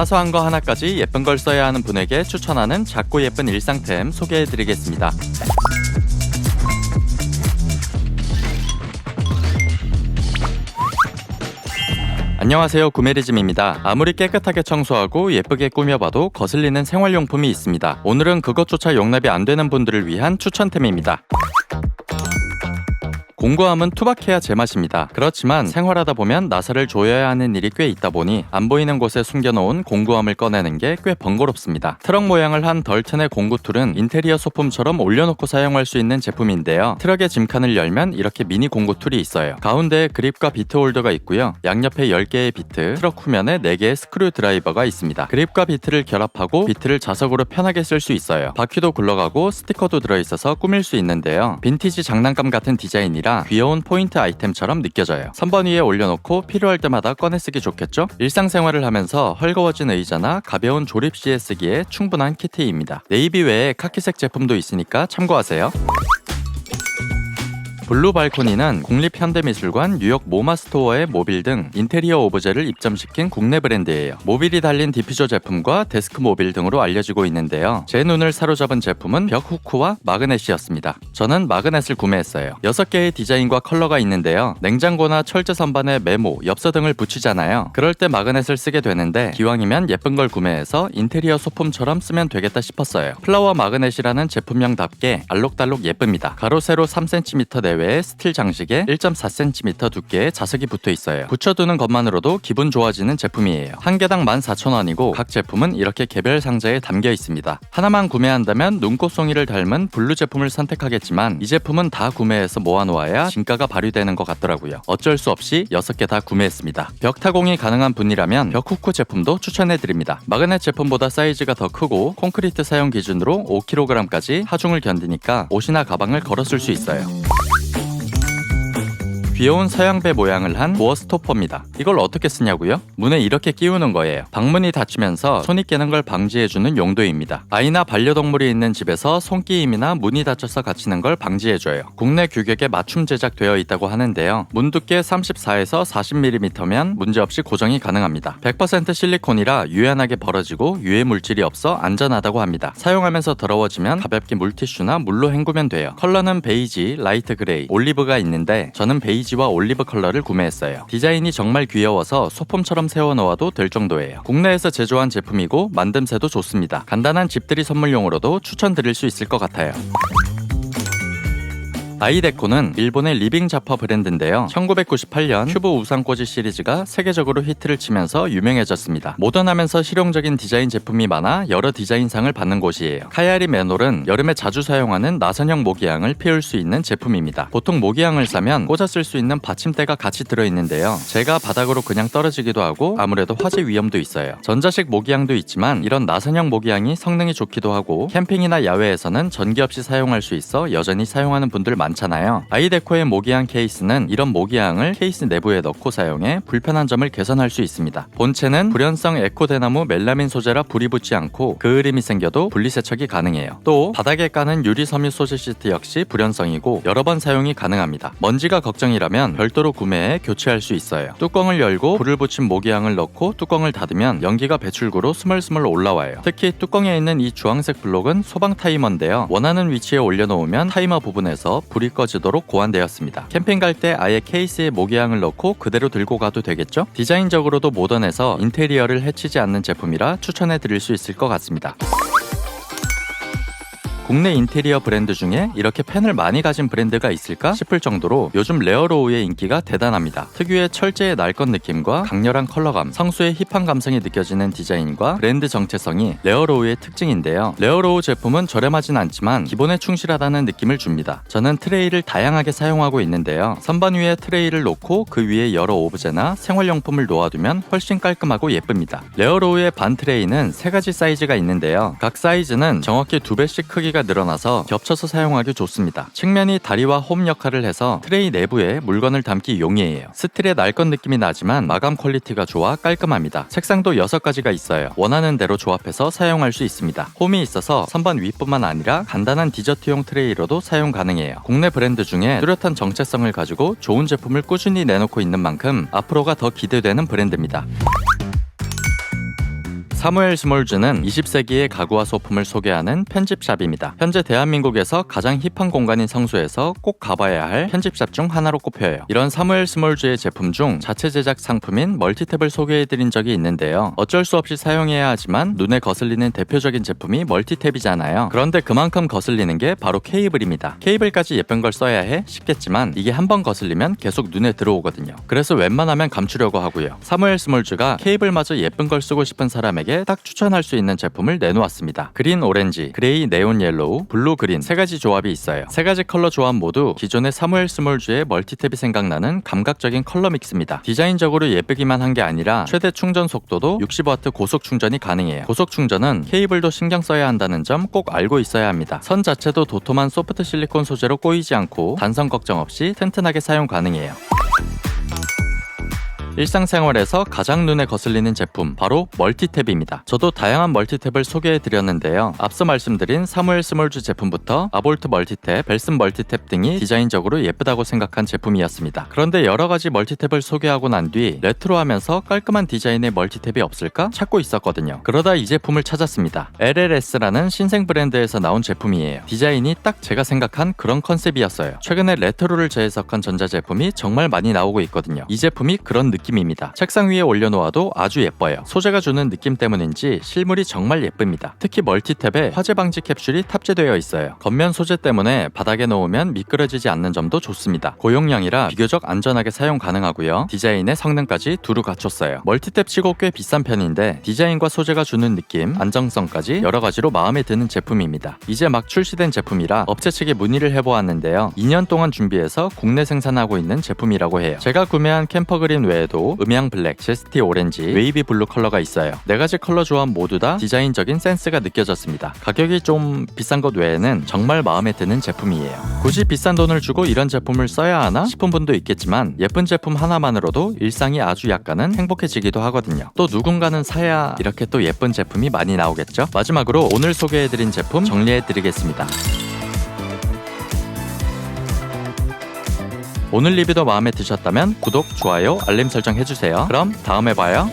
사소한 거 하나까지 예쁜 걸 써야 하는 분에게 추천하는 작고 예쁜 일상템 소개해드리겠습니다. 안녕하세요 구메리즘입니다. 아무리 깨끗하게 청소하고 예쁘게 꾸며봐도 거슬리는 생활용품이 있습니다. 오늘은 그것조차 용납이 안 되는 분들을 위한 추천템입니다. 공구함은 투박해야 제맛입니다. 그렇지만 생활하다 보면 나사를 조여야 하는 일이 꽤 있다 보니 안 보이는 곳에 숨겨놓은 공구함을 꺼내는 게 꽤 번거롭습니다. 트럭 모양을 한 덜튼의 공구툴은 인테리어 소품처럼 올려놓고 사용할 수 있는 제품인데요. 트럭의 짐칸을 열면 이렇게 미니 공구툴이 있어요. 가운데에 그립과 비트 홀더가 있고요. 양옆에 10개의 비트, 트럭 후면에 4개의 스크류 드라이버가 있습니다. 그립과 비트를 결합하고 비트를 자석으로 편하게 쓸 수 있어요. 바퀴도 굴러가고 스티커도 들어있어서 꾸밀 수 있는데요. 빈티지 장난감 같은 디자인이라 귀여운 포인트 아이템처럼 느껴져요. 선반 위에 올려놓고 필요할 때마다 꺼내 쓰기 좋겠죠? 일상생활을 하면서 헐거워진 의자나 가벼운 조립 시에 쓰기에 충분한 키트입니다. 네이비 외에 카키색 제품도 있으니까 참고하세요. 블루 발코니는 국립현대미술관 뉴욕 모마 스토어의 모빌 등 인테리어 오브제를 입점시킨 국내 브랜드예요. 모빌이 달린 디퓨저 제품과 데스크 모빌 등으로 알려지고 있는데요. 제 눈을 사로잡은 제품은 벽 후크와 마그넷이었습니다. 저는 마그넷을 구매했어요. 6개의 디자인과 컬러가 있는데요. 냉장고나 철제 선반에 메모, 엽서 등을 붙이잖아요. 그럴 때 마그넷을 쓰게 되는데 기왕이면 예쁜 걸 구매해서 인테리어 소품처럼 쓰면 되겠다 싶었어요. 플라워 마그넷이라는 제품명답게 알록달록 예쁩니다. 가로 세로 3cm 내외 내외에 스틸 장식에 1.4cm 두께의 자석이 붙어 있어요. 붙여두는 것만으로도 기분 좋아지는 제품이에요. 한 개당 14,000원이고 각 제품은 이렇게 개별 상자에 담겨 있습니다. 하나만 구매한다면 눈꽃송이를 닮은 블루 제품을 선택하겠지만 이 제품은 다 구매해서 모아놓아야 진가가 발휘되는 것 같더라고요. 어쩔 수 없이 6개 다 구매했습니다. 벽 타공이 가능한 분이라면 벽 후크 제품도 추천해드립니다. 마그넷 제품보다 사이즈가 더 크고 콘크리트 사용 기준으로 5kg까지 하중을 견디니까 옷이나 가방을 쓸수 있어요. 귀여운 서양배 모양을 한 도어 스토퍼입니다. 이걸 어떻게 쓰냐고요? 문에 이렇게 끼우는 거예요. 방문이 닫히면서 손이 깨는 걸 방지해주는 용도입니다. 아이나 반려동물이 있는 집에서 손끼임이나 문이 닫혀서 갇히는 걸 방지해줘요. 국내 규격에 맞춤 제작되어 있다고 하는데요. 문 두께 34에서 40mm면 문제없이 고정이 가능합니다. 100% 실리콘이라 유연하게 벌어지고 유해 물질이 없어 안전하다고 합니다. 사용하면서 더러워지면 가볍게 물티슈나 물로 헹구면 돼요. 컬러는 베이지, 라이트 그레이, 올리브가 있는데 저는 베이지 베이지와 올리브 컬러를 구매했어요. 디자인이 정말 귀여워서 소품처럼 세워놓아도 될 정도예요. 국내에서 제조한 제품이고 만듦새도 좋습니다. 간단한 집들이 선물용으로도 추천드릴 수 있을 것 같아요. 아이데코는 일본의 리빙 자퍼 브랜드인데요. 1998년 큐브 우산꽂이 시리즈가 세계적으로 히트를 치면서 유명해졌습니다. 모던하면서 실용적인 디자인 제품이 많아 여러 디자인상을 받는 곳이에요. 카야리 맨홀은 여름에 자주 사용하는 나선형 모기향을 피울 수 있는 제품입니다. 보통 모기향을 사면 꽂아 쓸 수 있는 받침대가 같이 들어있는데요. 제가 바닥으로 그냥 떨어지기도 하고 아무래도 화재 위험도 있어요. 전자식 모기향도 있지만 이런 나선형 모기향이 성능이 좋기도 하고 캠핑이나 야외에서는 전기 없이 사용할 수 있어 여전히 사용하는 분들 많 많잖아요. 아이데코의 모기향 케이스는 이런 모기향을 케이스 내부에 넣고 사용해 불편한 점을 개선할 수 있습니다. 본체는 불연성 에코대나무 멜라민 소재라 불이 붙지 않고 그을림이 생겨도 분리세척이 가능해요. 또 바닥에 까는 유리 섬유 소재 시트 역시 불연성이고 여러 번 사용이 가능합니다. 먼지가 걱정이라면 별도로 구매해 교체할 수 있어요. 뚜껑을 열고 불을 붙인 모기향을 넣고 뚜껑을 닫으면 연기가 배출구로 스멀스멀 올라와요. 특히 뚜껑에 있는 이 주황색 블록은 소방 타이머인데요. 원하는 위치에 올려놓으면 타이머 부분에서 불 불이 꺼지도록 고안되었습니다. 캠핑 갈 때 아예 케이스에 모기향을 넣고 그대로 들고 가도 되겠죠? 디자인적으로도 모던해서 인테리어를 해치지 않는 제품이라 추천해 드릴 수 있을 것 같습니다. 국내 인테리어 브랜드 중에 이렇게 펜을 많이 가진 브랜드가 있을까 싶을 정도로 요즘 레어로우의 인기가 대단합니다. 특유의 철제의 날것 느낌과 강렬한 컬러감, 성수의 힙한 감성이 느껴지는 디자인과 브랜드 정체성이 레어로우의 특징인데요. 레어로우 제품은 저렴하진 않지만 기본에 충실하다는 느낌을 줍니다. 저는 트레이를 다양하게 사용하고 있는데요. 선반 위에 트레이를 놓고 그 위에 여러 오브제나 생활용품을 놓아두면 훨씬 깔끔하고 예쁩니다. 레어로우의 반 트레이는 세 가지 사이즈가 있는데요. 각 사이즈는 정확히 두 배씩 크기가 크기가 늘어나서 겹쳐서 사용하기 좋습니다. 측면이 다리와 홈 역할을 해서 트레이 내부에 물건을 담기 용이해요. 스틸의 날것 느낌이 나지만 마감 퀄리티가 좋아 깔끔합니다. 색상도 6가지가 있어요. 원하는 대로 조합해서 사용할 수 있습니다. 홈이 있어서 선반 위뿐만 아니라 간단한 디저트용 트레이로도 사용 가능해요. 국내 브랜드 중에 뚜렷한 정체성을 가지고 좋은 제품을 꾸준히 내놓고 있는 만큼 앞으로가 더 기대되는 브랜드입니다. 사무엘 스몰즈는 20세기의 가구와 소품을 소개하는 편집샵입니다. 현재 대한민국에서 가장 힙한 공간인 성수에서 꼭 가봐야 할 편집샵 중 하나로 꼽혀요. 이런 사무엘 스몰즈의 제품 중 자체 제작 상품인 멀티탭을 소개해드린 적이 있는데요. 어쩔 수 없이 사용해야 하지만 눈에 거슬리는 대표적인 제품이 멀티탭이잖아요. 그런데 그만큼 거슬리는 게 바로 케이블입니다. 케이블까지 예쁜 걸 써야 해 싶겠지만 이게 한 번 거슬리면 계속 눈에 들어오거든요. 그래서 웬만하면 감추려고 하고요. 사무엘 스몰즈가 케이블마저 예쁜 걸 쓰고 싶은 사람에게 딱 추천할 수 있는 제품을 내놓았습니다. 그린 오렌지, 그레이 네온 옐로우, 블루 그린 세 가지 조합이 있어요. 세 가지 컬러 조합 모두 기존의 사무엘 스몰즈의 멀티탭이 생각나는 감각적인 컬러 믹스입니다. 디자인적으로 예쁘기만 한 게 아니라 최대 충전 속도도 60W 고속 충전이 가능해요. 고속 충전은 케이블도 신경 써야 한다는 점 꼭 알고 있어야 합니다. 선 자체도 도톰한 소프트 실리콘 소재로 꼬이지 않고 단선 걱정 없이 튼튼하게 사용 가능해요. 일상생활에서 가장 눈에 거슬리는 제품 바로 멀티탭입니다. 저도 다양한 멀티탭을 소개해 드렸는데요. 앞서 말씀드린 사무엘 스몰즈 제품부터 아볼트 멀티탭, 벨슨 멀티탭 등이 디자인적으로 예쁘다고 생각한 제품이었습니다. 그런데 여러 가지 멀티탭을 소개하고 난 뒤 레트로하면서 깔끔한 디자인의 멀티탭이 없을까 찾고 있었거든요. 그러다 이 제품을 찾았습니다. LLS라는 신생 브랜드에서 나온 제품이에요. 디자인이 딱 제가 생각한 그런 컨셉이었어요. 최근에 레트로를 재해석한 전자제품이 정말 많이 나오고 있거든요. 이 제품이 그런 느낌 입니다. 책상 위에 올려놓아도 아주 예뻐요. 소재가 주는 느낌 때문인지 실물이 정말 예쁩니다. 특히 멀티탭에 화재 방지 캡슐이 탑재되어 있어요. 겉면 소재 때문에 바닥에 놓으면 미끄러지지 않는 점도 좋습니다. 고용량이라 비교적 안전하게 사용 가능하고요. 디자인의 성능까지 두루 갖췄어요. 멀티탭 치고 꽤 비싼 편인데 디자인과 소재가 주는 느낌, 안정성까지 여러 가지로 마음에 드는 제품입니다. 이제 막 출시된 제품이라 업체 측에 문의를 해보았는데요. 2년 동안 준비해서 국내 생산하고 있는 제품이라고 해요. 제가 구매한 캠퍼 그린 외 에도 음양 블랙, 제스티 오렌지, 웨이비 블루 컬러가 있어요. 네 가지 컬러 조합 모두 다 디자인적인 센스가 느껴졌습니다. 가격이 좀 비싼 것 외에는 정말 마음에 드는 제품이에요. 굳이 비싼 돈을 주고 이런 제품을 써야 하나 싶은 분도 있겠지만 예쁜 제품 하나만으로도 일상이 아주 약간은 행복해지기도 하거든요. 또 누군가는 사야 이렇게 또 예쁜 제품이 많이 나오겠죠? 마지막으로 오늘 소개해드린 제품 정리해드리겠습니다. 오늘 리뷰도 마음에 드셨다면 구독, 좋아요, 알림 설정 해주세요. 그럼 다음에 봐요.